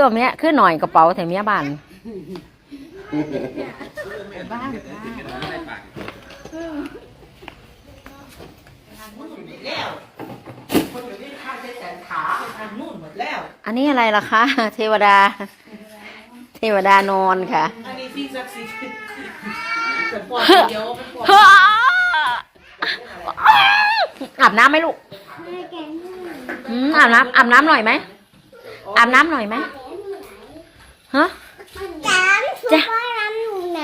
คือเอาเนี้ยคือหน่อยกระเป๋าแต่เมียบ้านบ้านอันนี้อะไรล่ะคะ เทวดา เทวดานอนค่ะอันนี้สิ่งศักดิ์สิทธิ์เป็นปอดเดียวเป็นปอดอาบน้ำไหมลูกอาบน้ำอาบน้ำหน่อยไหมอาบน้ำหน่อยไหม ฮะน้ำหนูว่ายน้ำอยู่ไหน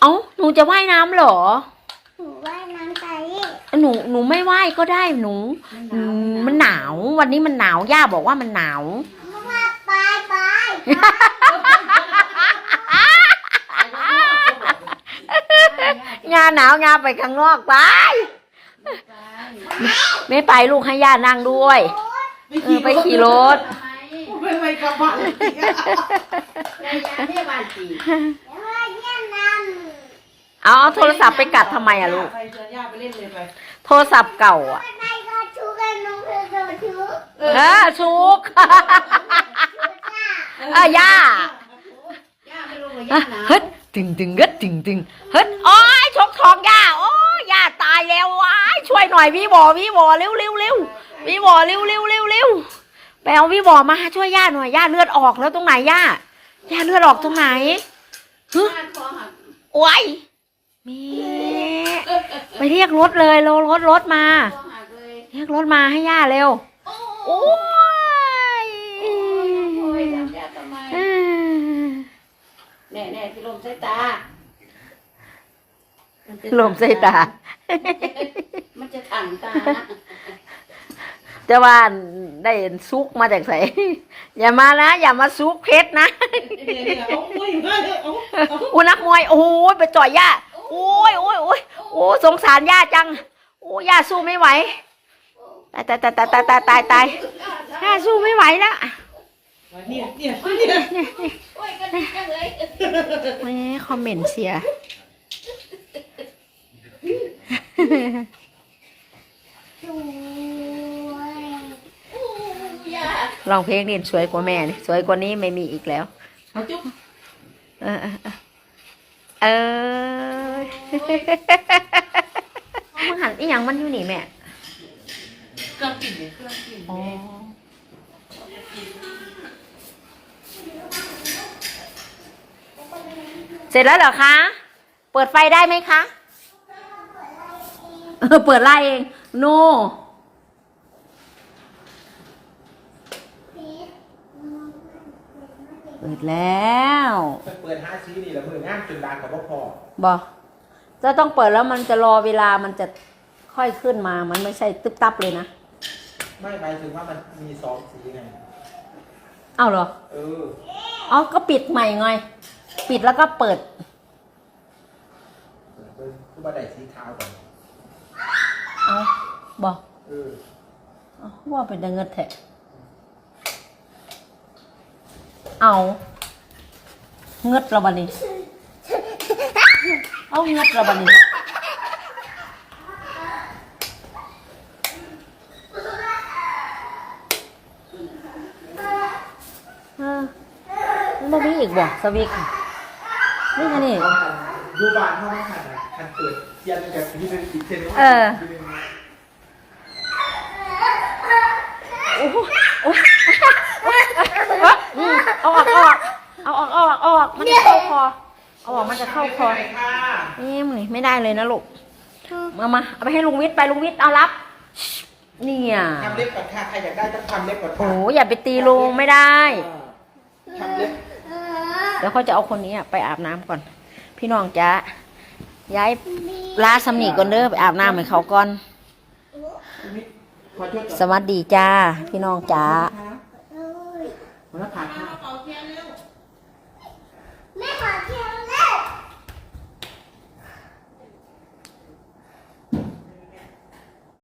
เอ้าหนูจะว่ายน้ำเหรอ หนูว่ายน้ำไปหนูหนูไม่ว่ายก็ได้หนูอืมมันหนาววันนี้มันหนาวย่าบอกว่ามันหนาวว่าไปไปงานหนาวยาไปข้างนอกไปไม่ไปลูกให้ย่านั่งด้วยเออไปขี่รถ เป็นไรกับบ้านเที่ยวบ้านจีแล้วว่าเยี่ยมน้เอาเอาโทรศัพท์ไปกัดทำไมอะลูกใครจะย่าไปเล่นเลยไปโทรศัพท์เก่าอะำไปก็ชูกันน้องเพื่อนก็ชูเออชุก เออย่า ย่าไม่ลงกับอะย่านะเฮ้ยตึงตึงเกดตึงตึงเฮ้ยโอ้ยชกทองย่าโอ้ยย่าตายแล้วว้ายช่วยหน่อยวิวอวิวอเร็วเร็วเร็ววิวอเร็วเร็วเร็วเร็ว ไปเอาวิวอมาช่วยย่าหน่อยย่าเลือดออกแล้วตรงไหนย่าย่าเลือดออกตรงไหนฮึบ้านคอหักโอ้ยแม่ไปเรียกรถเลยรถรถรถมาคอหักเลยเรียกรถมาให้ย่าเร็วโอ้ยโอ้ยจับย่าทำไมอืมแน่แน่ที่ลมใส่ตาลมใส่ตา มันจะถังตา แต่ว่าได้ซุกมาจากไหนอย่ามานะ อย่ามาซุกเพชรนะเนี่ยเนี่ยเอาอุ้ยเอาเอาเอาอุยนักมวยโอ้ยไปจ่อยย่าโอ้ยโอ้ยโอ้ยโอ้ยสงสารย่าจังโอ้ยย่าสู้ไม่ไหวตายตายตายตายตายตายตายตายย่าสู้ไม่ไหวแล้วเนี่ยเนี่ยเนี่ยโอ้ยกันดีจังเลยแหม่คอมเมนต์เสีย สวย ย่าลองเพลงนี่สวยกว่าแม่นี่สวยกว่านี้ไม่มีอีกแล้วเอาจุ๊บเออเออเออเออเอามาหันอีหยังมันอยู่นี่แม่เครื่องกินเนี่ยเครื่องกินอ๋อเสร็จแล้วเหรอคะ เปิดไฟได้ไหมคะ เออ เปิดไล่เอง โน เปิดแล้วเปิดห้าซีนี่แล้วมืองานจนดานกับพ่อพอบอกจะต้องเปิดแล้วมันจะรอเวลามันจะค่อยขึ้นมา มันไม่ใช่ตึ๊บตับเลยนะ ไม่หมายถึงว่ามันมีสองสีไงเอาเหรอ เอออ๋อก็ปิดใหม่ไง ปิดแล้วก็เปิดคือบันไดสีขาวก่อนเอาบอกเออเอาว่าเป็นเงินแทะ เอาเงดระบันนี้เอาเงดระบันนี้เออมันบ่มีอีกบ่สวิกนี่ค่ะนี่ดูบานเท่านั้นค่ะคันเปิดยันกับที่เป็นสีเทนเออโอ้โห โอ้โหอืมเอาออกเอาออกเอาออกเอาออกเอาออกมันจะเข้าคอเอาออกมันจะเข้าคอค่ะนี่มึงนี่ไม่ได้เลยนะลูกมามาเอาไปให้ลุงวิทย์ไปลุงวิทย์เอารับ เนี่ยทำเล็บก่อนค่ะใครอยากได้ต้องทำเล็บก่อนโอ้ค่ะอย่าไปตีลุงไม่ได้ ทำเล็บเดี๋ยวเขาจะเอาคนนี้อะไปอาบน้ำก่อน พี่น้องจ้าย้ายลาสำนีก่อนเด้อไปอาบน้ำให้เขาก่อนขอโทษสวัสดีจ้า พี่น้องจ้า แล้วผ่าข้า